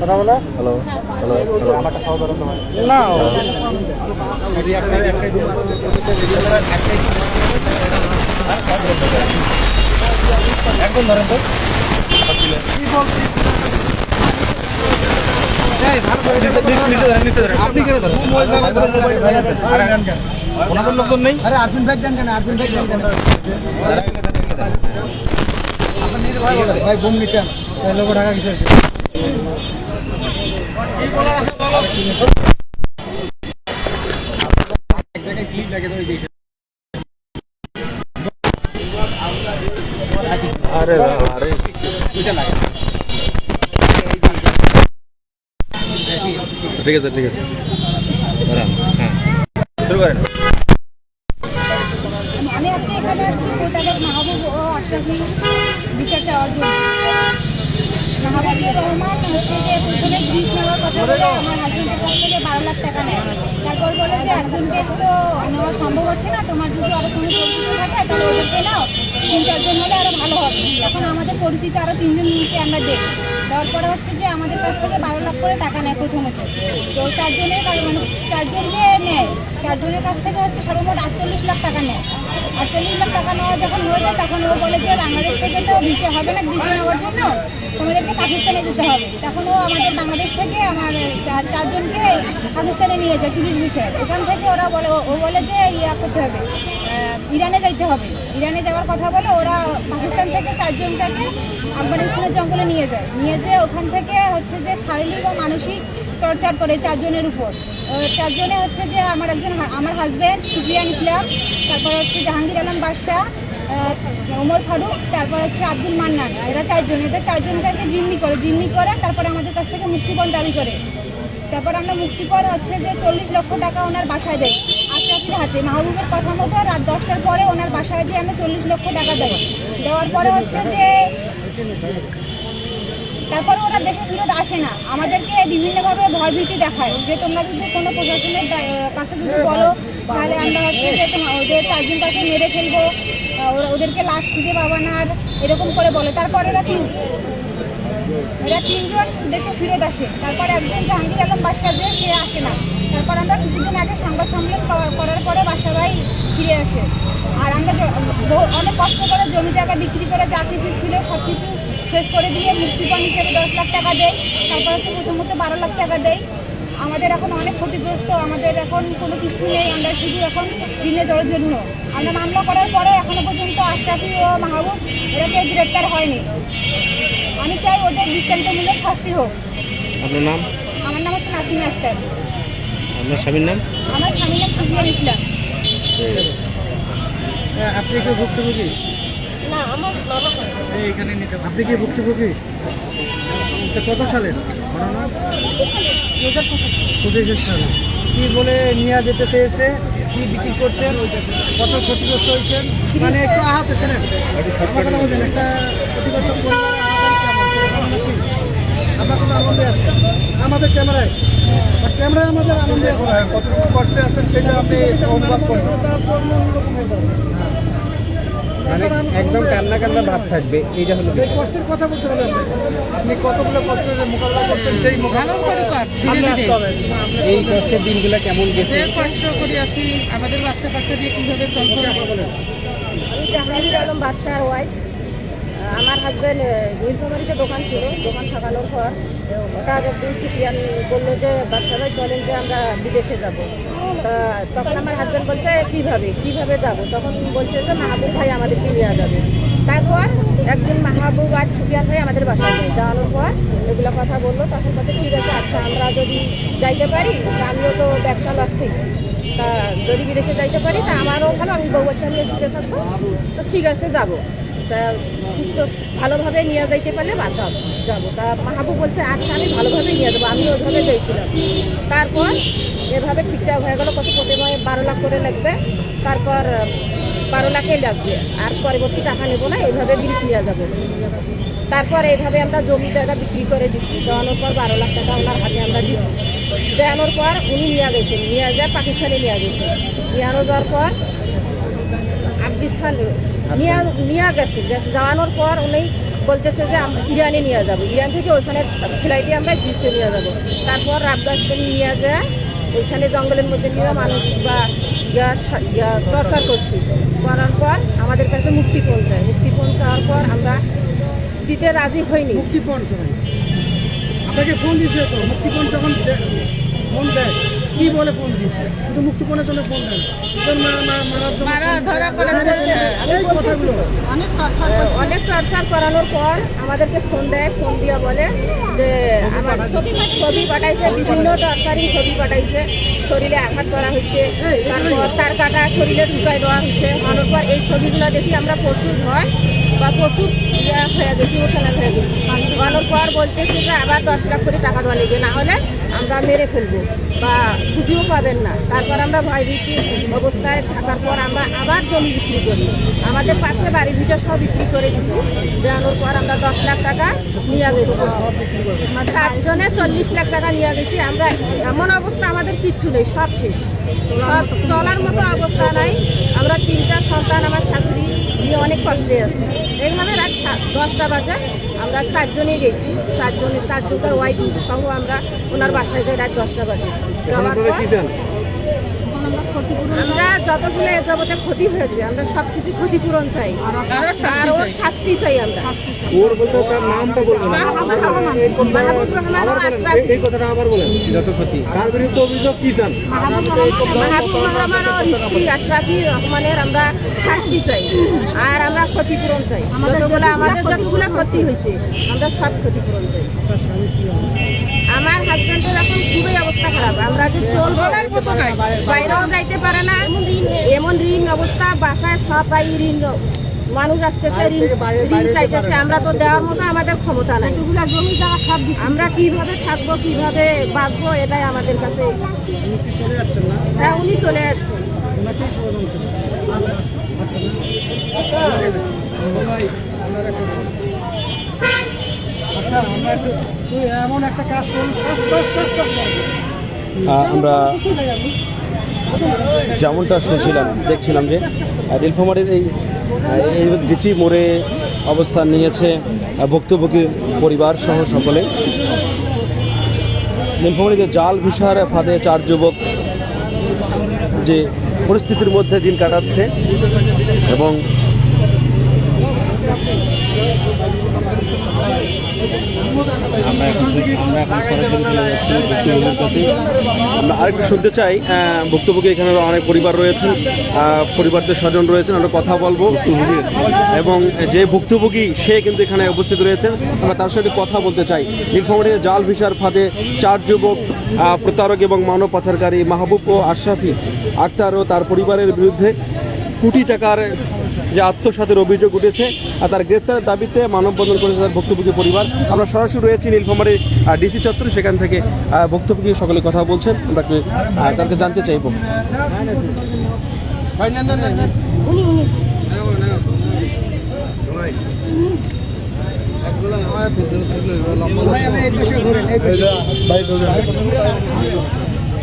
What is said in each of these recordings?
কথা বলো। Hello hello আমারটা সহ ধরেন তো ভাই না একদম ধরেন তো। আপনি কেন ধরেন? আরে গান গান ওনাদের লোকজন নেই? আরে আরফিন ব্যাগ দেন কেন? আরফিন ব্যাগ দেন কেন? ভাই বুম নিচ্ছেন লোক ঢাকা কিসের? আরে আরে। ঠিক আছে ঠিক আছে। হ্যাঁ। শুরু করেন। আমি আজকে এখানে আসছি কোটালের মাহবুব ও আশরাফি বিচার চাওয়ার জন্য মাহবুবুর রহমান হচ্ছে যে প্রথমে গ্রিস নেওয়ার কথা বলে আমার হাজবেন্ডের কাছ থেকে বারো লাখ টাকা নেয় তারপর বলে যে একজনকে তো নেওয়া সম্ভব হচ্ছে না তোমার যদি আরও কোনো পরিচিত থাকে নাও তিন চারজন হলে আরও ভালো হবে এখন আমাদের পরিচিত আরও তিনজনকে আমরা দেই দেওয়ার হচ্ছে যে আমাদের কাছ থেকে বারো লাখ করে টাকা নেয় প্রথমত তো চারজনের মানে চারজনকে নেয় চারজনের কাছ থেকে হচ্ছে সর্বমোট আটচল্লিশ লাখ টাকা নেয়। আটচল্লিশ লাখ টাকা নেওয়া যখন হয়ে যায়, তখন ও বলে যে, বাংলাদেশ থেকে তো ভিসা হবে না, ভিসা নেওয়ার জন্য তোমাদেরকে পাকিস্তানে যেতে হবে। তখন ও আমাদের বাংলাদেশ থেকে আমার চার, চারজনকে পাকিস্তানে নিয়ে যায় টুরিস্ট বিষয়ে। ওখান থেকে ওরা বলে, ও বলে যে, ইয়া করতে হবে। ইরানে যাইতে হবে। ইরানে যাওয়ার কথা বলে ওরা পাকিস্তান থেকে চারজনটাকে আফগানিস্তানের জঙ্গলে নিয়ে যায়। নিয়ে যেয়ে ওখান থেকে হচ্ছে যে শারীরিক ও মানসিক টর্চার করে চারজনের উপর। চারজনে হচ্ছে যে আমার একজন আমার হাজব্যান্ড সুফিয়ান ইসলাম, তারপর হচ্ছে জাহাঙ্গীর আলম বাদশাহ ওমর ফারুক, তারপর হচ্ছে আব্দুল মান্নান। এরা চারজন, এদের চারজনটাকে জিম্মি করে জিম্মি করে, তারপর আমাদের কাছ থেকে মুক্তিপণ দাবি করে। তারপর আমরা মুক্তিপণ হচ্ছে যে চল্লিশ লক্ষ টাকা ওনার বাসায় দেয় আশরাফির হাতে। মাহবুবের কথা মতো রাত দশটার পরে ওনার বাসায় যে আমরা চল্লিশ লক্ষ টাকা দেয় দেওয়ার পরে হচ্ছে যে তারপর ওরা দেশে ফেরত আসে না। আমাদেরকে বিভিন্নভাবে ভয়ভীতি দেখায় যে তোমরা যদি কোনো প্রশাসনের কাছে যদি বলো, তাহলে আমরা হচ্ছে যে ওদের চারজনটাকে মেরে ফেলব। ওরা- ওদেরকে লাশ খুঁজে পাবো না আর এরকম করে বলে। তারপরে এরা তিন এরা তিনজন দেশে ফেরত আসে। তারপর একজন জাহাঙ্গীর আলম বাসা যে সে আসে না। তারপর আমরা কিছুদিন আগে সংবাদ সম্মেলন করার পরে বাসা ভাই ফিরে আসে। আর আমরা অনেক কষ্ট করে জমি জায়গা বিক্রি করে যা কিছু ছিল সব কিছু শেষ করে দিয়ে মুক্তিপণ হিসেবে দশ লাখ টাকা দেয় তারপর হচ্ছে প্রথমত বারো লাখ টাকা দেয়। আমাদের এখন অনেক ক্ষতিগ্রস্ত আমাদের এখন কোনো কিছু নেই আমরা শুধু এখন দিনে জলের জন্য। আমরা মামলা করার পরে এখনও পর্যন্ত আশরাফি ও মাহবুব এরা কেউ গ্রেপ্তার হয়নি। আমি চাই ওদের দৃষ্টান্তমূলক শাস্তি হোক। আপনার নাম? আমার নাম হচ্ছে নাসিমা আক্তার। আপনার স্বামীর নাম? আমার স্বামীর নাম সুফিয়ান ইসলাম। আপনি কি ভুক্তভোগী? না আমার বাবা এখানে নিতে আপনি কি ভুক্তভোগী? কত সালের ঘটনা? পঁচিশের সালে। কি বলে নিয়ে যেতে চেয়েছে? কি বিক্রি করছেন? কত ক্ষতিগ্রস্ত হয়েছেন? মানে একটু আহত আমার কথা বলছেন একটা ক্ষতিগ্রস্ত কোনো আনন্দে আছে? আমাদের ক্যামেরায়? আর ক্যামেরায় আমাদের আনন্দে আছে। কতটুকু কষ্টে আছেন সেটা আপনি অনুভব করুন তারপর অন্যরকম হয়ে যাবে মানে একদম কান্না কান্না ভাব থাকবে এইটা হলো কষ্টের কথা বলতে হবে আপনি কতগুলো কষ্টের মোকাবিলা করছেন সেই এই কষ্টের দিনগুলো কেমন গেছে? কষ্ট করে আছি আমাদের বাচ্চা কাচ্চা দিয়ে কীভাবে চলবো আমি জাহাঙ্গীর আলম বাদশার ওয়াইফ আমার হাজব্যান্ড নীলফামারিতে দোকান ছিল দোকান থাকানোর পর হঠাৎ একদিন সুফিয়ান বলল যে বাচ্চা ভাই চলেন যে আমরা বিদেশে যাব। তা তখন আমার হাজব্যান্ড বলছে কীভাবে? কীভাবে যাব? তখন বলছে যে, মাহবুব ভাই আমাদেরকে নিয়ে যাবে। তারপর একজন মাহবুব আর সুফিয়ান ভাই আমাদের বাসায় যায় যাওয়ানোর পর এগুলো কথা বলল। তখন বলছে, ঠিক আছে আচ্ছা আমরা যদি যাইতে পারি আমিও তো ব্যবসা লস থেকে তা যদি বিদেশে যাইতে পারি, তা আমারও ভালো। আমি বউ বাচ্চা নিয়ে থাকব তো ঠিক আছে, যাব। তা সুস্থ ভালোভাবে নিয়ে যাইতে পারলে বা যাব তা মাহাবুব বলছে আচ্ছা আমি ভালোভাবে নিয়ে যাব আমি ওইভাবে গেছিলাম তারপর এভাবে ঠিকঠাক হয়ে গেল, কত প্রতিমায় বারো লাখ করে লাগবে। তারপর বারো লাখে লাগবে, আর পরবর্তী টাকা নেব না এইভাবে ব্রিজ নিয়ে যাব। তারপর এইভাবে আমরা জমি জায়গা বিক্রি করে দিচ্ছি দেওয়ানোর পর বারো লাখ টাকা ওনার হাতে আমরা দিচ্ছি দেওয়ানোর পর উনি নিয়ে গেছেন, নিয়ে যায় পাকিস্তানে নিয়ে গেছেন। নিয়ে যাওয়ার পর আফগানিস্তান নিয়ে নিয়ে গেছে গেছে। যাওয়ানোর পর উনি বলতেছে যে, আমরা ইরানে নিয়ে যাব। ইরান থেকে ওইখানে ফ্লাইটে আমরা গ্রিসে নিয়ে যাব। তারপর আফগানিস্তান নিয়ে যায়। ওইখানে জঙ্গলের মধ্যে নিয়ে মানুষ বা টর্চার করছি। করার পর আমাদের কাছে মুক্তি পৌঁছায়। মুক্তি পৌঁছাওয়ার পর আমরা দিতে রাজি হইনি। মুক্তিপণ সবাই আপনাকে ফোন দিয়েছে তো মুক্তিপণ যখন ফোন দেয়। কি বলে ফোন দিচ্ছে? শুধু মুক্তিপণের জন্য ফোন হ্যাঁ। এই কথাগুলো। অনেক টর্চার করানোর পর আমাদেরকে ফোন দেয় ফোন দিয়ে বলে যে আমার ছবি ছবি পাঠাইছে বিভিন্ন টর্চারিং ছবি পাঠাইছে। শরীরে আঘাত করা হয়েছে। তারপর তার কাটা শরীরে ঢুকাই দেওয়া হয়েছে। হওয়ার পর এই ছবিগুলো দেখি আমরা প্রচুর ভয়। বা প্রচুর ইয়া হয়ে গেছি ইমোশনাল হয়ে গেছি। হওয়ার পর বলতেছি যে আবার দশ লাখ করে টাকা দেওয়া লাগবে, না হলে আমরা মেরে ফেলব বা খুঁজিও পাবেন না। তারপর আমরা ভয়ভীতি অবস্থায় থাকার পর আমরা আবার জমি বিক্রি করি। আমাদের পাশে বাড়ি ভিটা সব বিক্রি করে দিছি। দেওয়ানোর পর আমরা দশ লাখ টাকা নিয়ে গেছি। চারজনে চল্লিশ লাখ টাকা নিয়ে গেছি। আমরা এমন অবস্থা আমাদের কিচ্ছু নেই, সব শেষ। সব চলার মতো অবস্থা নাই। আমরা তিনটা সন্তান, আমার শাশুড়ি নিয়ে অনেক কষ্টে এই মানে রাত দশটা বাজে আমরা চারজনে গেছি। চারজনে চারজনকার ওয়াইফ সহ আমরা ওনার বাসায় যাই রাত দশটা বাজে। যাওয়ার পর আমরা যতগুলো এ জগতে ক্ষতি হয়েছে আমরা সব কিছু ক্ষতিপূরণ চাই। আর ওর শাস্তি চাই। আমরা। ওর বলতে তার নামটা বলবেন না। মাহবুব রহমান। আবার ও বলেন আশরাফ এই- এই কথাটা আবার বলেন যত ক্ষতি। তার বিরুদ্ধে অভিযোগ কি চান? মাহবুব রহমান ওর স্ত্রী আশরাফি রহমানের আমরা শাস্তি চাই। আর আমরা ক্ষতিপূরণ চাই। যতগুলো আমাদের যতগুলো ক্ষতি হয়েছে আমরা সব ক্ষতিপূরণ চাই। আমার হাজবেন্ডের এখন খুবই অবস্থা খারাপ। আমরা যে চলবো বলার মতো যাইতে পারে না। এমন ঋণ অবস্থা বাসায় সবাই ঋণ। মানুষ আসতেছে ঋণ ঋণ চাইতেছে। আমরা তো দেওয়ার মতো আমাদের ক্ষমতা নাই। জমি জায়গা সব আমরা কীভাবে থাকব কীভাবে বাঁচবো এটাই আমাদের কাছে চলে যাচ্ছেন না? হ্যাঁ উনি চলে আসছেন। আচ্ছা আমরা যেমনটা শুনছিলাম, দেখছিলাম যে নীলফামারীর এই এই গিচি মোড়ে অবস্থান নিয়েছে ভুক্তভোগী পরিবার সহ সকলে। নীলফামারীতে জাল ভিসার ফাঁদে চার যুবক যে পরিস্থিতির মধ্যে দিন কাটাচ্ছে এবং আমরা আরেকটু শুনতে চাই ভুক্তভোগী এখানে অনেক পরিবার রয়েছেন পরিবারদের স্বজন রয়েছেন, আমরা কথা বলব। এবং যে ভুক্তভোগী, সে কিন্তু এখানে উপস্থিত রয়েছেন। আমরা তার সাথে কথা বলতে চাই। নীলফামারীতে জাল ভিসার ফাঁদে চার যুবক প্রতারক এবং মানব পাচারকারী মাহবুব ও আশরাফি আক্তার ও তার পরিবারের বিরুদ্ধে কোটি টাকার যে আত্মসাতের অভিযোগ উঠেছে আর তার গ্রেপ্তারের দাবিতে মানববন্ধন করেছে তার ভুক্তভোগী পরিবার। আমরা সরাসরি রয়েছি নীলফামারীর ডিসি চত্বরে। সেখান থেকে ভুক্তভোগী সকলে কথা বলছেন। আমরা তাদেরকে জানতে চাইব। ভাই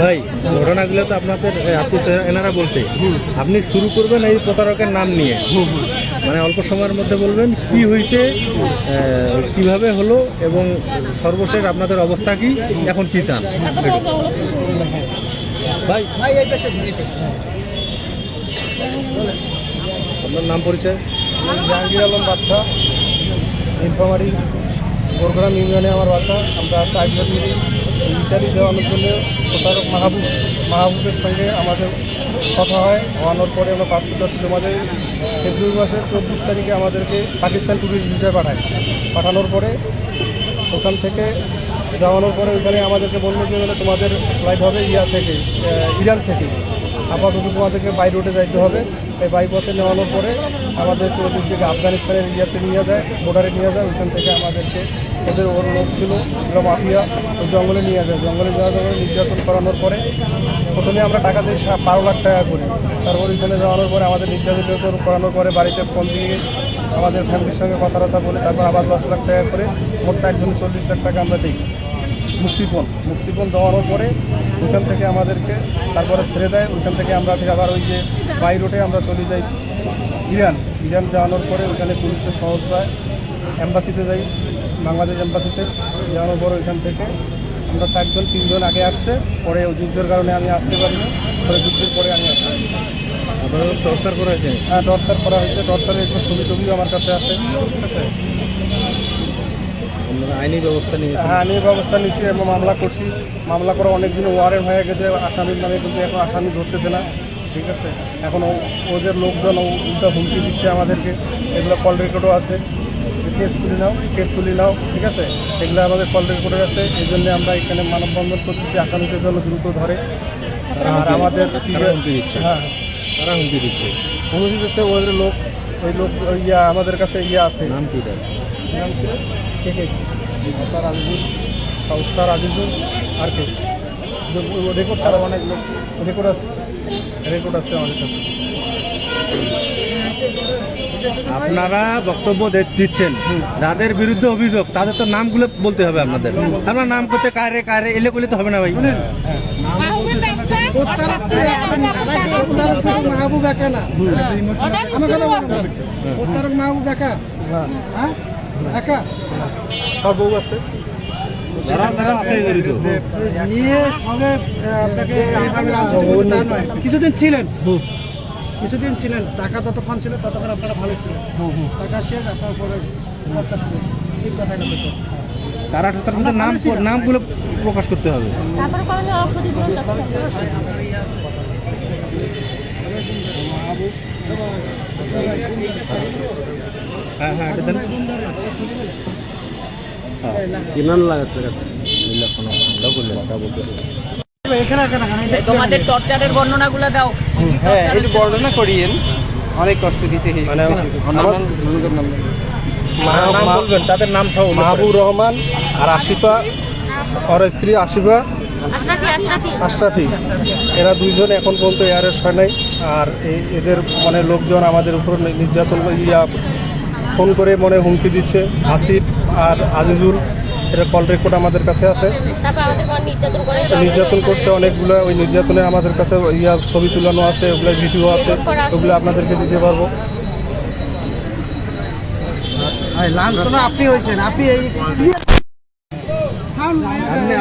ভাই, ঘটনাগুলো তো আপনাদের আত্মীয় এনারা বলছে। আপনি শুরু করবেন এই প্রতারকের নাম নিয়ে। মানে অল্প সময়ের মধ্যে বলবেন কি হয়েছে কীভাবে হলো এবং সর্বশেষ আপনাদের অবস্থা কি, এখন কি চান? ভাই। আপনার নাম পরিচয়? জাহাঙ্গীর আলম বাদশা নীলফামারি গোরগ্রাম ইউনিয়নে আমার বাসা। আমরা চারজন মিলে ইত্যাদি দেওয়ানোর জন্য প্রতারক মাহবুব, মাহবুবের সঙ্গে আমাদের কথা হয়। হওয়ানোর পরে আমরা পাসপোর্ট আসলে আমাদের ফেব্রুয়ারি মাসের চব্বিশ তারিখে আমাদেরকে পাকিস্তান টুরিস্ট ভিসা পাঠায়। পাঠানোর পরে ওখান থেকে যাওয়ানোর পরে ওখানে আমাদেরকে বলল যে, তোমাদের ফ্লাইট হবে ইয়া থেকে ইরান থেকে। আপাতত তোমাদেরকে বাই রোডে যাইতে হবে। এই বাই পথে নেওয়ানোর পরে আমাদের দিকে আফগানিস্তানের ইয়াতে নিয়ে যায় বর্ডারে নিয়ে যায়, ওইখান থেকে আমাদেরকে ওদের ওর লোক ছিল, ওরা মাফিয়া জঙ্গলে নিয়ে যায়। জঙ্গলে যাওয়ার পরে নির্যাতন করানোর পরে প্রথমে আমরা টাকা দিয়ে বারো লাখ টাকা করি। তারপর ওইখানে যাওয়ানোর পরে আমাদের নির্যাতন করানোর পরে বাড়িতে ফোন দিয়ে আমাদের ফ্যামিলির সঙ্গে কথাবার্তা বলে তারপর আবার দশ লাখ টাকা করে মোট ষাট চল্লিশ লাখ টাকা আমরা দিই। মুক্তিপণ মুক্তিপণ দেওয়ানোর পরে ওইখান থেকে আমাদেরকে তারপরে ছেড়ে দেয়। ওইখান থেকে আমরা ফির আবার ওই যে বাই রোডে আমরা চলে যাই ইরান। ইরান যাওয়ানোর পরে ওইখানে পুলিশের সহজ পায় অ্যাম্বাসিতে যাই বাংলাদেশ অ্যাম্বাসিতে যাওয়ানোর পর ওইখান থেকে আমরা চারজন তিনজন আগে আসছে। পরে ওই যুদ্ধের কারণে আমি আসতে পারিনি। পরে যুদ্ধের পরে আমি আসছি। টর্চার করা হয়েছে? হ্যাঁ টর্চার করা হয়েছে। টর্চারের একটু ছবি টবিও আমার কাছে আছে ঠিক আছে। আইনি ব্যবস্থা নিয়ে হ্যাঁ আমি ব্যবস্থা নিচ্ছি এবং মামলা করছি। মামলা করা অনেক দিন ওয়ারেন্ট হয়ে গেছে আসামির নামে কিন্তু এখন আসামি ধরতেছে না ঠিক আছে? এখন ও- ওদের লোকজন উল্টা হুমকি দিচ্ছে আমাদেরকে এগুলো কল রেকর্ডও আছে। কেস তুলে নাও কেস তুলে নাও ঠিক আছে? এগুলো আমাদের কল রেকর্ডে আছে এই জন্য আমরা এখানে মানববন্ধন করতেছি আসামিদের জন্য দ্রুত ধরে। আর আমাদের হুমকি দিচ্ছে। হ্যাঁ। তারা হুমকি দিচ্ছে। হুমকি দিচ্ছে ওদের লোক ওই লোক ইয়া আমাদের কাছে ইয়া আছে। নাম কি তার? নাম কি? আজিজুল আজিজুল আর কে। রেকর্ড তারা অনেক লোক রেকর্ড আছে। রেকর্ড আছে আমাদের কাছে আপনারা বক্তব্য দিচ্ছেন। যাদের বিরুদ্ধে অভিযোগ তাদের তো নামগুলো বলতে হবে আপনাদের। আপনার নাম করতে কারে কারে এলে করলে তো হবে না ভাই। মাহবুব একা না। মাহবুব একা। হ্যাঁ? একা? সব বউ আছে? নিয়ে সঙ্গে আপনাকে কিছুদিন ছিলেন। কিছুদিন ছিলেন। টাকা যতক্ষণ ছিল ততক্ষণ আপনারা ভালো ছিলেন। টাকা শেষ আপনার পরে খরচা শুরু ঠিক কথাই তারা নাম নামগুলো প্রকাশ করতে হবে। তারপরে হ্যাঁ হ্যাঁ এটা দেন। কিনান লাগাচ্ছে কাছে। এখানে এখানে এখানে তোমাদের টর্চারের বর্ণনাগুলো দাও। হ্যাঁ একটু বর্ণনা করিয়েন। অনেক কষ্ট দিছে মানে আমার নাম বলবেন তাদের নাম। মাহবুব রহমান আর আশিফা। ওর স্ত্রী আশিফা। আশরাফি এরা দুইজন এখন পর্যন্ত এয়ারেস্ট হয় নাই। আর এই এদের মানে লোকজন আমাদের উপর নির্যাতন ইয়া ফোন করে মনে হুমকি দিচ্ছে আসিফ আর আজিজুল এরা কল রেকর্ড আমাদের কাছে আছে। নির্যাতন করছে অনেকগুলো ওই নির্যাতনে আমাদের কাছে ইয়া ছবি তুলানো আছে ওগুলো ভিডিও আছে ওগুলো আপনাদেরকে দিতে পারব। আপনি হয়েছেন আপনি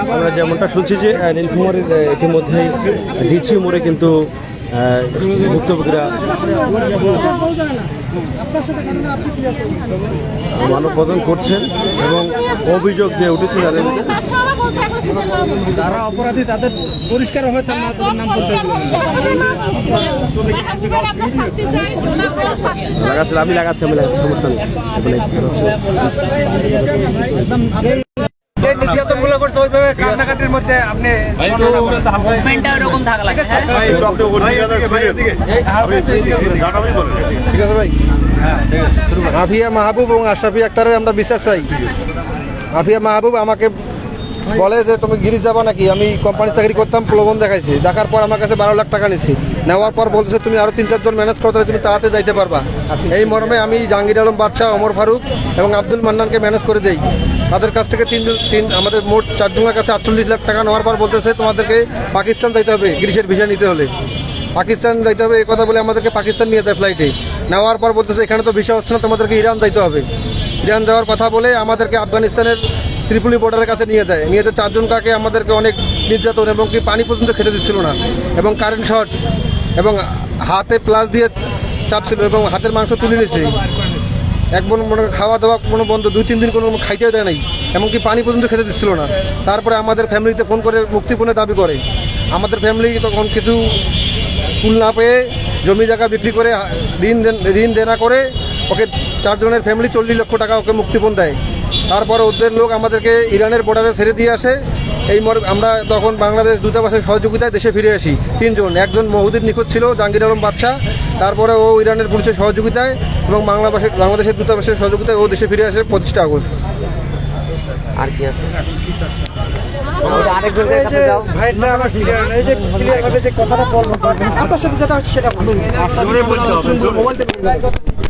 আমরা যেমনটা শুনছি যে আহ, ইতিমধ্যেই ডিচি মোড়ে কিন্তু ভুক্তভোগীরা মানববন্ধন করছেন এবং অভিযোগ যে উঠেছে তাদের যারা অপরাধী তাদের পরিষ্কার হবে তাদের নাম আমি লাগাচ্ছি আমি লাগাচ্ছি সমস্যা নেই? যে নির্যাতনগুলো করছে ওইভাবে মধ্যে আপনি মুভমেন্টটা এরকম থাকা লাগে হ্যাঁ? ঠিক আছে ভাই মাফিয়া মাহবুব এবং আশরাফি আক্তারের আমরা বিশ্বাস চাই। আফিয়া মাহবুব আমাকে বলে যে তুমি গিরিশ যাবা নাকি? আমি কোম্পানি চাকরি করতাম প্রলোভন দেখাইছি। দেখার পর আমার কাছে বারো লাখ টাকা নিছি। নেওয়ার পর বলতেছে তুমি আরও তিন চারজন ম্যানেজ করতে তুমি তাড়াতাড়ি যাইতে পারবা। এই মর্মে আমি জাহাঙ্গীর আলম বাদশাহ ওমর ফারুক এবং আব্দুল মান্নানকে ম্যানেজ করে দেই। তাদের কাছ থেকে তিনজন তিন আমাদের মোট চারজনের কাছে আটচল্লিশ লাখ টাকা নেওয়ার পর বলতেছে তোমাদেরকে পাকিস্তান যাইতে হবে গিরিশের ভিসা নিতে হলে। পাকিস্তান যাইতে হবে এই কথা বলে আমাদেরকে পাকিস্তান নিয়ে যায় ফ্লাইটে নেওয়ার পর বলতেছে এখানে তো ভিসা হচ্ছে না তোমাদেরকে ইরান যাইতে হবে। ইরান যাওয়ার কথা বলে আমাদেরকে আফগানিস্তানের ত্রিপুলি বর্ডারের কাছে নিয়ে যায়। নিয়ে যায় চারজন কাকে আমাদেরকে অনেক নির্যাতন এবং কি পানি পর্যন্ত খেতে দিচ্ছিল না। এবং কারেন্ট শট এবং হাতে প্লাস দিয়ে চাপছিল এবং হাতের মাংস তুলে নিয়েছে। এক বোন মনে খাওয়া দাওয়া কোনো বন্ধ দুই, তিন দিন কোনো খাইতে দেয় নাই। এমনকি পানি পর্যন্ত খেতে দিচ্ছিল না। তারপরে আমাদের ফ্যামিলিতে ফোন করে মুক্তিপণের দাবি করে। আমাদের ফ্যামিলি তখন কিছু কুল না পেয়ে জমি জায়গা বিক্রি করে, ঋণ ঋণ দেনা করে ওকে চারজনের ফ্যামিলি চল্লিশ লক্ষ টাকা ওকে মুক্তিপণ দেয়। তারপরে ওদের লোক আমাদেরকে ইরানের বর্ডারে ছেড়ে দিয়ে আসে। এই মর আমরা তখন বাংলাদেশ দূতাবাসের সহযোগিতায় দেশে ফিরে আসি। তিনজন একজন মহুদির নিখোঁজ ছিল জাহাঙ্গীর আলম বাদশাহ। তারপরে ও ইরানের পুলিশের সহযোগিতায় এবং বাংলাদেশের বাংলাদেশের দূতাবাসের সহযোগিতায় ও দেশে ফিরে আসে পঁচিশটা আগস্ট। আর কি আছে? কথাটা বলব আপনার সাথে যেটা সেটা বলুন।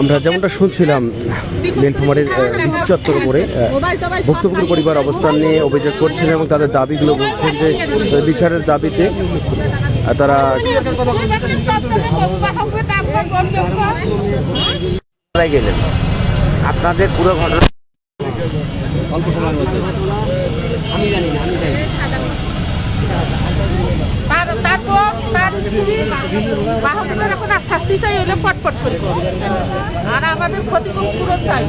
আমরা যেমনটা শুনছিলাম নীলফামারীর ডিসি চত্বর উপরে ভুক্তভোগীর পরিবার অবস্থান নিয়ে অভিযোগ করছেন এবং তাদের দাবিগুলো বলছেন যে বিচারের দাবিতে তারা গেলেন? আপনাদের পুরো ঘটনা তার তারপর তার স্ত্রী বাহকের এখন আর শাস্তি চাই এলে পটপট আর আমাদের পূরণ চাই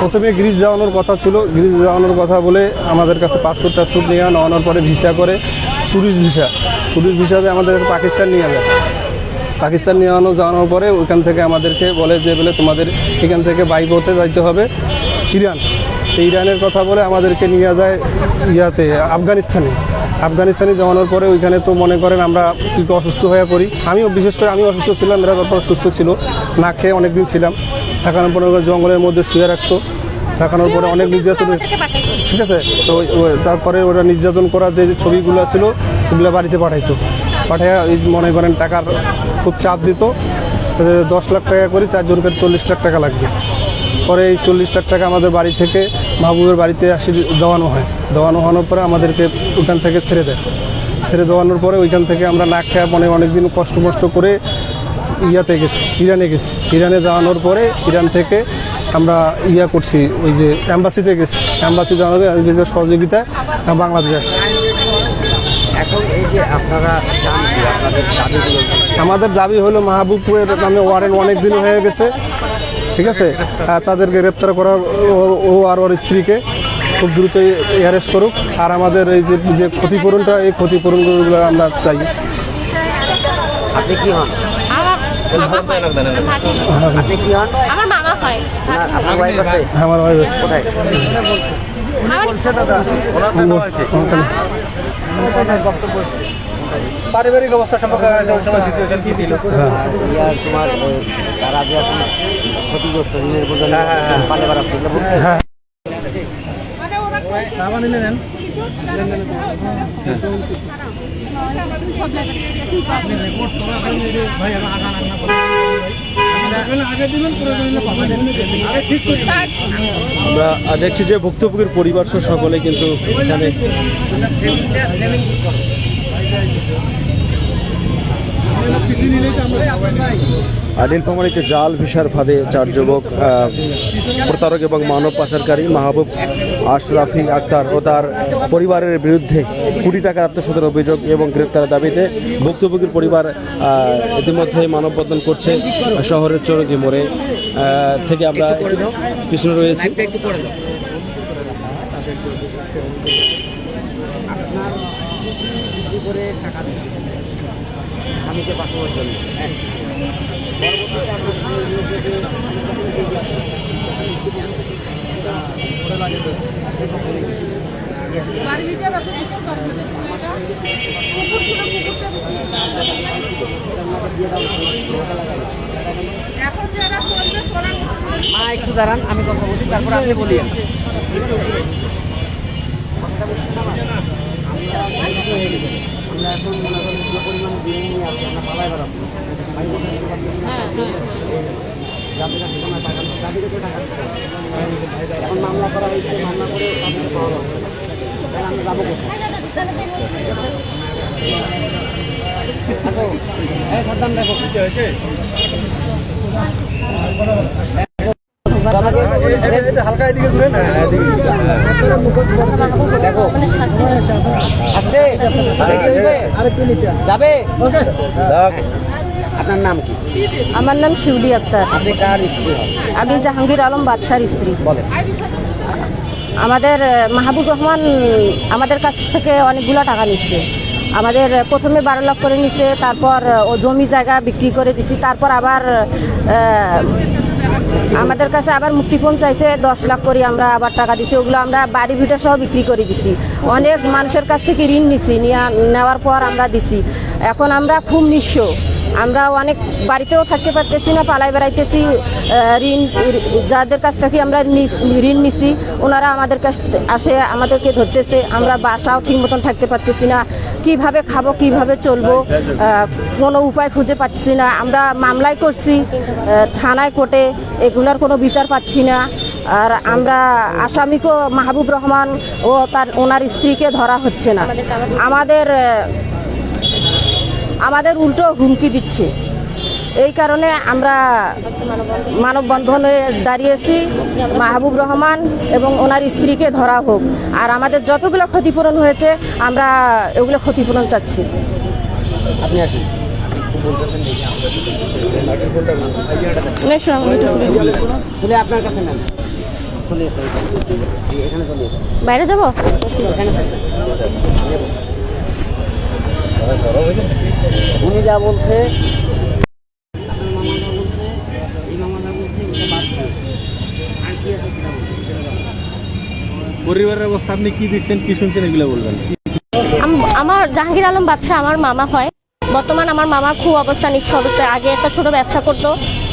প্রথমে গ্রিস যাওয়ানোর কথা ছিল। গ্রিস যাওয়ানোর কথা বলে আমাদের কাছে পাসপোর্ট টাসপোর্ট নিয়ে নেওয়ানোর পরে ভিসা করে। ট্যুরিস্ট ভিসা ট্যুরিস্ট ভিসাতে আমাদের পাকিস্তান নিয়ে যায় পাকিস্তান নিয়ে যাওয়ানোর পরে ওইখান থেকে আমাদেরকে বলে যে বলে তোমাদের এখান থেকে বাইক হতে যাইতে হবে। ইরান। ইরানের কথা বলে আমাদেরকে নিয়ে যায় ইয়াতে, আফগানিস্তানে। আফগানিস্তানে যাওয়ানোর পরে ওইখানে তো মনে করেন আমরা একটু অসুস্থ হয়ে পড়ি। আমিও বিশেষ করে আমি অসুস্থ ছিলাম এরা তারপর সুস্থ ছিল। না খেয়ে অনেকদিন ছিলাম। থাকানোর পরে জঙ্গলের মধ্যে শুয়ে রাখতো। থাকানোর পরে অনেক নির্যাতন ঠিক আছে? তো তারপরে ওরা নির্যাতন করার যে ছবিগুলো ছিল, ওগুলো বাড়িতে পাঠাইতো। পাঠাইয়া এই মনে করেন টাকার খুব চাপ দিত। দশ লাখ টাকা করে চারজনকে চল্লিশ লাখ টাকা লাগবে। পরে এই চল্লিশ লাখ টাকা আমাদের বাড়ি থেকে মাহবুবের বাড়িতে আসি, দেওয়ানো হয়। দেওয়ানো হওয়ার পরে আমাদেরকে ওখান থেকে ছেড়ে দেয়। ছেড়ে দেওয়ানোর পরে ওইখান থেকে আমরা না খেয়ে মানে অনেকদিন কষ্ট মষ্ট করে ইয়াতে গেছি, ইরানে গেছি। ইরানে যাওয়ানোর পরে ইরান থেকে আমরা ইয়া করছি, ওই যে অ্যাম্বাসিতে গেছি। অ্যাম্বাসি বিদেশ সহযোগিতায় বাংলাদেশ এখন এই যে আপনারা আপনাদের দাবিগুলো আমাদের দাবি হলো মাহবুবের নামে ওয়ারেন্ট অনেক দিন হয়ে গেছে। ঠিক আছে? আর তাদেরকে গ্রেপ্তার করা ও- ও আর ওর স্ত্রীকে খুব দ্রুত অ্যারেস্ট করুক। আর আমাদের এই যে যে ক্ষতিপূরণটা এই ক্ষতিপূরণগুলো আমরা চাই। আপনি কি হন? আপনি কি হন? আমার মামা হয়। আপনার আপনার ওয়াইফ আছে? আমার ভাই কোথায়? পারিবারিক অবস্থা সম্পর্কে ওই সময় সিচুয়েশন কি ছিল? তোমার তারা যে এখন ক্ষতিগ্রস্ত ঋণের বোঝা পালে বাড়াচ্ছে এগুলো বলছে আমরা দেখছি যে ভুক্তভোগীর পরিবার সকলে কিন্তু এখানে নীলফামারীতে জাল ভিসার ফাঁদে চার যুবক প্রতারক এবং মানব পাচারকারী মাহবুব আশরাফি আক্তার ও তার পরিবারের বিরুদ্ধে কোটি টাকা আত্মসাতের অভিযোগ এবং গ্রেপ্তারের দাবিতে ভুক্তভোগীর পরিবার ইতিমধ্যে মানববন্ধন করছে শহরের চরকি মোড়ে। থেকে আমরা পিছনে রয়েছি। কি করে টাকা স্বামীকে পাঠানোর জন্য। হ্যাঁ। মা, একটু দাঁড়ান, আমি কথা বলি, তারপর আপনি বলিয়েন। আমরা এখন পরিমাণ দিন নিয়ে আমরা পাচ্ছি না। যাদের কাছে কোনো টাকা নেই তাদেরকে তো টাকা এখন মামলা করা হয়েছে মামলা করে তাদের পাওয়া যাবে। তাহলে আমরা যাব কোথায়? সাদ্দাম দেখো। কি হয়েছে? আপনার নাম কি আমার নাম শিউলি আক্তার। আপনি কার স্ত্রী আমি জাহাঙ্গীর আলম বাদশার স্ত্রী। বলেন আমাদের মাহবুব রহমান আমাদের কাছ থেকে অনেকগুলো টাকা নিচ্ছে। আমাদের প্রথমে বারো লাখ করে নিচ্ছে তারপর ও জমি জায়গা বিক্রি করে দিছি, তারপর আবার আমাদের কাছে আবার মুক্তিপণ চাইছে, দশ লাখ করে আমরা আবার টাকা দিছি, ওগুলো আমরা বাড়ি ভিটা সহ বিক্রি করে দিছি। অনেক মানুষের কাছ থেকে ঋণ নিছি নেওয়ার পর আমরা দিছি। এখন আমরা খুব নিঃস্ব। আমরা অনেক বাড়িতেও থাকতে পারতেছি না, পালাই বেড়াইতেছি ঋণ যাদের কাছ থেকে আমরা ঋণ নিছি, ওনারা আমাদের কাছ আসে, আমাদেরকে ধরতেছে, আমরা বাসাও ঠিক মতন থাকতে পারতেছি না। কীভাবে খাব, কীভাবে চলবো কোনো উপায় খুঁজে পাচ্ছি না। আমরা মামলায় করছি থানায়, কোর্টে, এগুলোর কোনো বিচার পাচ্ছি না। আর আমরা আসামিকেও মাহবুব রহমান ও তার ওনার স্ত্রীকে ধরা হচ্ছে না। আমাদের আমাদের উল্টো হুমকি দিচ্ছে। এই কারণে আমরা মানববন্ধনে দাঁড়িয়েছি মাহবুব রহমান এবং ওনার স্ত্রীকে ধরা হোক। আর আমাদের যতগুলো ক্ষতিপূরণ হয়েছে আমরা এগুলো ক্ষতিপূরণ চাচ্ছি। আপনি আসেন। আপনার কাছে নেন। বাইরে যাব? উনি যা বলছে আপনার মামা যা বলছে এই মামা যা বলছে ওটা বাদ দেন। আর কি আছে সেটা বলুন। পরিবারের অবস্থা, আপনি কি দেখছেন, কি শুনছেন, এগুলো বলবেন। আমার জাহাঙ্গীর আলম বাদশাহ আমার মামা হয়। বর্তমান আমার মামা খুব অবস্থা নিঃস্ব অবস্থায়। আগে একটা ছোট ব্যবসা করতো।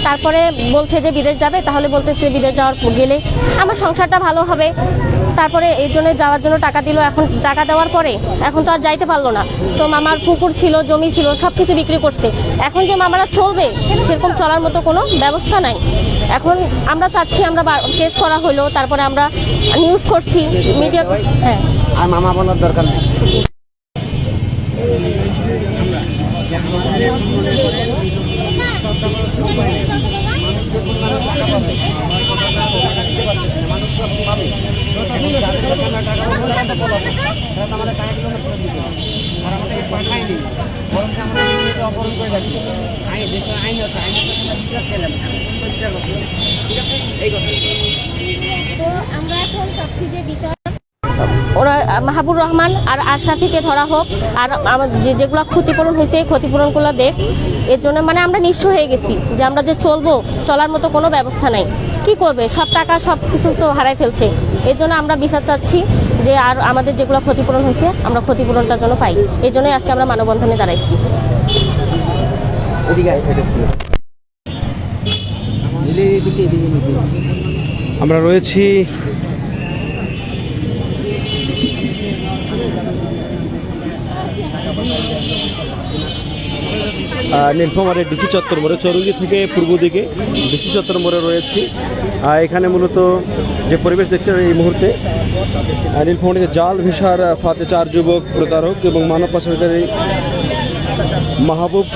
তারপরে বলছে যে বিদেশ যাবে, তাহলে বলতেছে বিদেশ যাওয়ার গেলে। আমার সংসারটা ভালো হবে। তারপরে এই জন্য যাওয়ার জন্য টাকা দিল এখন টাকা দেওয়ার পরে এখন তো আর যাইতে পারল না। তো মামার পুকুর ছিল জমি ছিল সব কিছু বিক্রি করছে। এখন যে মামারা চলবে সেরকম চলার মতো কোনো ব্যবস্থা নাই। এখন আমরা চাচ্ছি আমরা কেস করা হলো তারপরে আমরা নিউজ করছি মিডিয়া হ্যাঁ। আর মামা বলার দরকার নেই। ওরা মাহাবুর রহমান আর আশরাফিকে ধরা হোক, আর যেগুলো ক্ষতিপূরণ হয়েছে ক্ষতিপূরণগুলো দেখ। এর জন্য মানে আমরা নিঃস্ব হয়ে গেছি যে আমরা যে চলবো, চলার মতো কোনো ব্যবস্থা নাই। কি করবে? সব টাকা, সব কিছু তো হারাই ফেলছে। এর জন্য আমরা বিচার চাচ্ছি যে আর আমাদের যেগুলো ক্ষতিপূরণ হয়েছে আমরা ক্ষতিপূরণটার জন্য পাই এই জন্যই আজকে আমরা মানববন্ধনে দাঁড়াইছি। আমরা রয়েছি নীলফামারীর ডিসি চত্বর মোড়ে চরুগি থেকে পূর্ব দিকে ডিসি চত্বর মোড়ে রয়েছি। আর এখানে মূলত যে পরিবেশ দেখছেন এই মুহূর্তে নীলফামারীতে জাল, ভিসার ফাতে চার যুবক, প্রতারক এবং মানব পাচারকারী মাহবুব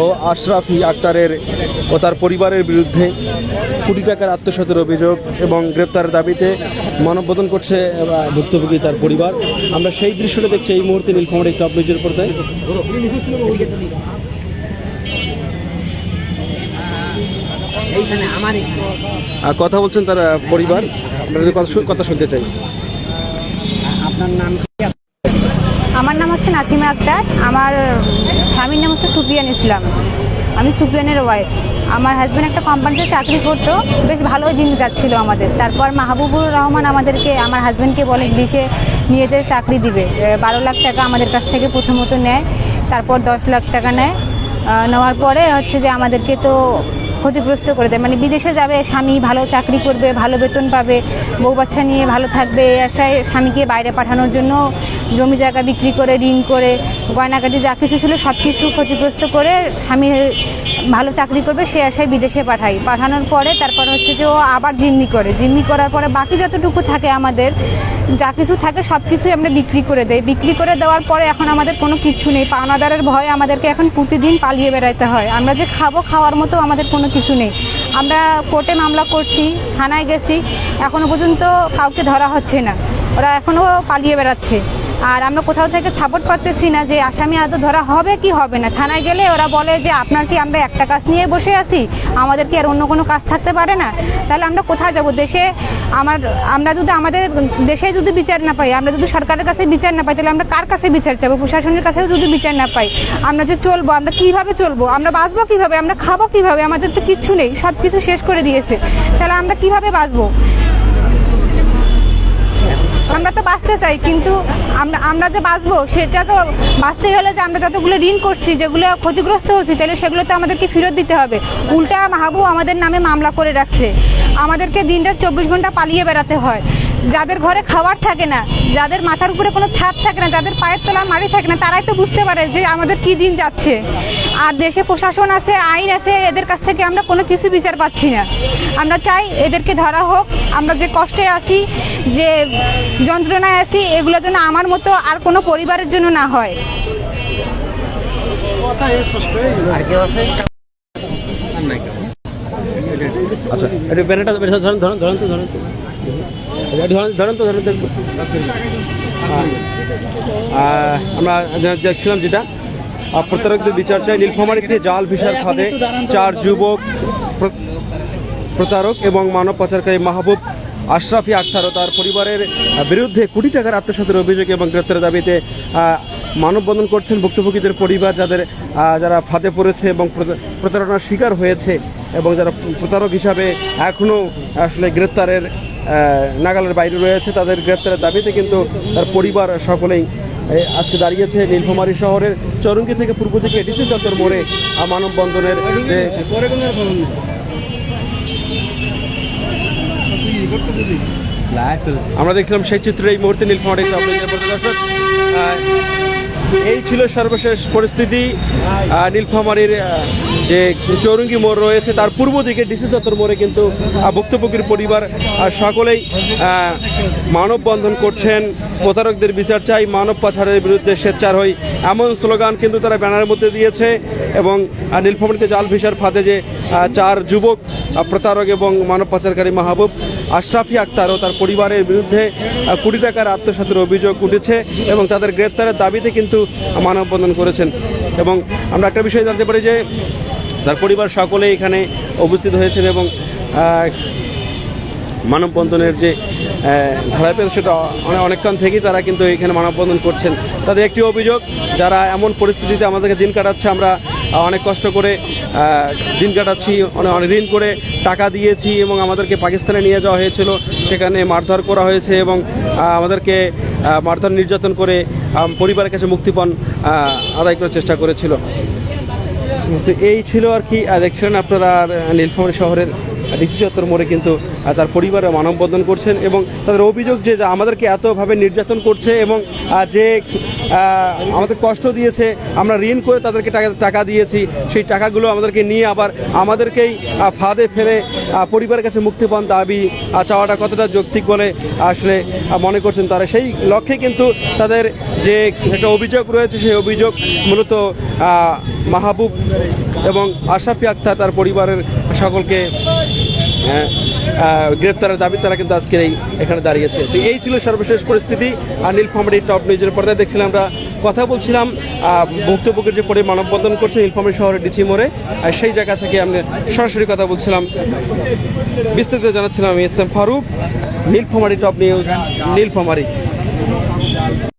ও আশরাফি আক্তারের ও তার পরিবারের বিরুদ্ধে কোটি টাকার আত্মসাতের অভিযোগ এবং গ্রেপ্তারের দাবিতে মানববন্ধন করছে ভুক্তভোগী তার পরিবার। আমরা সেই দৃশ্যটা দেখছি এই মুহূর্তে নীলফামারী টপ নিউজের এইখানে কথা বলছেন তার পরিবার। আপনাদের কথা শুনতে চাই। আপনার নাম নাম হচ্ছে নাসিমা আক্তার। আমার স্বামীর নাম হচ্ছে সুপিয়ান ইসলাম। আমি সুপিয়ানের ওয়াইফ আমার হাজব্যান্ড একটা কোম্পানিতে চাকরি করতো। বেশ ভালো দিন যাচ্ছিল আমাদের। তারপর মাহবুবুর রহমান আমাদেরকে, আমার হাজব্যান্ডকে বলে ইংলিশে নিজেদের চাকরি দিবে। বারো লাখ টাকা আমাদের কাছ থেকে প্রথমত নেয়। তারপর দশ লাখ টাকা নেয়। নেওয়ার পরে হচ্ছে যে আমাদেরকে তো ক্ষতিগ্রস্ত করে দেয়। মানে বিদেশে যাবে, স্বামী ভালো চাকরি করবে, ভালো বেতন পাবে, বউ বাচ্চা নিয়ে ভালো থাকবে এই আশায় স্বামীকে বাইরে পাঠানোর জন্য জমি জায়গা বিক্রি করে, ঋণ করে গয়নাকাটি যা কিছু ছিল সব কিছু ক্ষতিগ্রস্ত করে স্বামীর ভালো চাকরি করবে, সে আশায় বিদেশে পাঠাই। পাঠানোর পরে তারপর হচ্ছে যে ও আবার জিম্মি করে। জিম্মি করার পরে বাকি যতটুকু থাকে আমাদের, যা কিছু থাকে সব কিছুই আমরা বিক্রি করে দেই। বিক্রি করে দেওয়ার পরে এখন আমাদের কোনো কিছু নেই। পাওনাদারের ভয়ে আমাদেরকে এখন প্রতিদিন পালিয়ে বেড়াইতে হয়। আমরা যে খাব খাওয়ার মতো আমাদের কোনো কিছু নেই। আমরা কোর্টে মামলা করছি, থানায় গেছি এখনও পর্যন্ত কাউকে ধরা হচ্ছে না। ওরা এখনও পালিয়ে বেড়াচ্ছে। আর আমরা কোথাও থেকে সাপোর্ট করতেছি না যে আসামি আদৌ ধরা হবে কি হবে না। থানায় গেলে ওরা বলে যে, আপনার কি আমরা একটা কাজ নিয়ে বসে আছি? আমাদের কি আর অন্য কোনো কাজ থাকতে পারে না? তাহলে আমরা কোথায় যাব? দেশে আমার, আমরা যদি আমাদের দেশে যদি বিচার না পাই, আমরা যদি সরকারের কাছে বিচার না পাই, তাহলে আমরা কার কাছে বিচার চাবো? প্রশাসনের কাছেও যদি বিচার না পাই, আমরা যে চলবো, আমরা কীভাবে চলবো? আমরা বাঁচবো কীভাবে? আমরা খাব কীভাবে? আমাদের তো কিচ্ছু নেই সব কিছু শেষ করে দিয়েছে। তাহলে আমরা কীভাবে বাঁচবো? আমরা তো বাঁচতে চাই, কিন্তু আমরা আমরা যে বাঁচবো, সেটা তো বাঁচতে গেলে যে আমরা যতগুলো ঋণ করছি, যেগুলো ক্ষতিগ্রস্ত হচ্ছি, তাহলে সেগুলো তো আমাদেরকে ফেরত দিতে হবে। উল্টা মাহবু আমাদের নামে মামলা করে রাখছে। আমাদেরকে দিনটা চব্বিশ ঘণ্টা পালিয়ে বেড়াতে হয়। যাদের ঘরে খাবার থাকে না, যাদের মাথার উপরে কোনো ছাদ থাকে না, যাদের পায়ের তোলা মারি থাকে না, তারাই তো বুঝতে পারে যে আমাদের কি দিন যাচ্ছে। আর দেশে প্রশাসন আছে, আইন আছে, এদের কাছ থেকে আমরা কোনো কিছু বিচার পাচ্ছি না। আমরা চাই এদেরকে ধরা হোক, আমরা যে কষ্টে আছি, যে যন্ত্রণায় আছি, এগুলো যেন আমার মতো আর কোনো পরিবারের জন্য না হয়। আচ্ছা ধরেন ধরেন ধরেন তো ধরেন। ধরেন ধরেন তো ধরেন আমরা দেখছিলাম যেটা। প্রতারকদের বিচার চাই নীলফামারীতে জাল ভিসার খাদে চার যুবক প্রতারক এবং মানব পাচারকারী মাহবুব আশরাফি আখতার ও তার পরিবারের বিরুদ্ধে কোটি টাকার আত্মসাতের অভিযোগ এবং গ্রেপ্তারের দাবিতে মানববন্ধন করছেন ভুক্তভোগীদের পরিবার যাদের যারা ফাঁদে পড়েছে এবং প্রতা- প্রতারণার শিকার হয়েছে এবং যারা প্রতারক হিসাবে এখনও আসলে গ্রেপ্তারের নাগালের বাইরে রয়েছে, তাদের গ্রেপ্তারের দাবিতে কিন্তু তার পরিবার সকলেই আজকে দাঁড়িয়েছে নীলফামারী শহরের চরঙ্গি থেকে পূর্ব দিকে ডিসি চত্বর মোড়ে মানববন্ধনের আমরা দেখছিলাম সেই চিত্র এই মুহূর্তে নীলফামারি দর্শক এই ছিল সর্বশেষ পরিস্থিতি। নীলফামারির যে চৌরঙ্গি মোড় রয়েছে, তার পূর্ব দিকে ডিসি চত্বর মোড়ে কিন্তু ভুক্তভোগীর পরিবার সকলেই মানববন্ধন করছেন। প্রতারকদের বিচার চাই মানব পাচারের বিরুদ্ধে স্বেচ্ছার হই। এমন স্লোগান কিন্তু তারা ব্যানারের মধ্যে দিয়েছে এবং আহ, জাল ভিসার ফাঁদে যে চার যুবক প্রতারক এবং মানব পাচারকারী মাহবুব আশরাফি আক্তার ও তার পরিবারের বিরুদ্ধে কোটি টাকার আত্মসাতের অভিযোগ উঠেছে এবং তাদের গ্রেপ্তারের দাবিতে কিন্তু মানববন্ধন করেছেন। এবং আমরা একটা বিষয় জানতে পারি যে তার পরিবার সকলে এখানে উপস্থিত হয়েছেন এবং মানববন্ধনের যে ধারায় পেল সেটা অনেক অনেকক্ষণ থেকেই তারা কিন্তু এখানে মানববন্ধন করছেন। তাদের একটি অভিযোগ, যারা এমন পরিস্থিতিতে আমাদেরকে দিন কাটাচ্ছে, আমরা অনেক কষ্ট করে দিন কাটাচ্ছি অনেক অনেক ঋণ করে টাকা দিয়েছি এবং আমাদেরকে পাকিস্তানে নিয়ে যাওয়া হয়েছিল। সেখানে মারধর করা হয়েছে এবং আমাদেরকে মারধর নির্যাতন করে পরিবারের কাছে মুক্তিপণ আদায় করার চেষ্টা করেছিল। তো এই ছিল আর কি দেখছিলেন আপনারা নীলফামারী শহরের ডিসি চত্বর মোড়ে কিন্তু তার পরিবারে মানববন্ধন করছেন এবং তাদের অভিযোগ যে আমাদেরকে এতভাবে নির্যাতন করছে এবং যে আমাদের কষ্ট দিয়েছে, আমরা ঋণ করে তাদেরকে টাকা টাকা দিয়েছি, সেই টাকাগুলো আমাদেরকে নিয়ে আবার আমাদেরকেই ফাঁদে ফেলে পরিবারের কাছে মুক্তিপণ দাবি চাওয়াটা কতটা যৌক্তিক বলে আসলে মনে করছেন তারা। সেই লক্ষ্যে কিন্তু তাদের যে একটা অভিযোগ রয়েছে, সেই অভিযোগ মূলত মাহবুব এবং আশাফি আক্তার তার পরিবারের সকলকে আহ, গ্রেপ্তারের দাবি তারা কিন্তু আজকে এই এখানে দাঁড়িয়েছে। তো এই ছিল সর্বশেষ পরিস্থিতি। আর নীলফামারী টপ নিউজের পর্দায় দেখছিলাম আমরা কথা বলছিলাম ভুক্তভোগীর যে পরে মানববন্ধন করছে নীলফামারী শহরের ডিচি মোড়ে সেই জায়গা থেকে আমরা সরাসরি কথা বলছিলাম। বিস্তারিত জানাচ্ছিলাম আমি S M Faruk Nilphamari top news Nilphamari.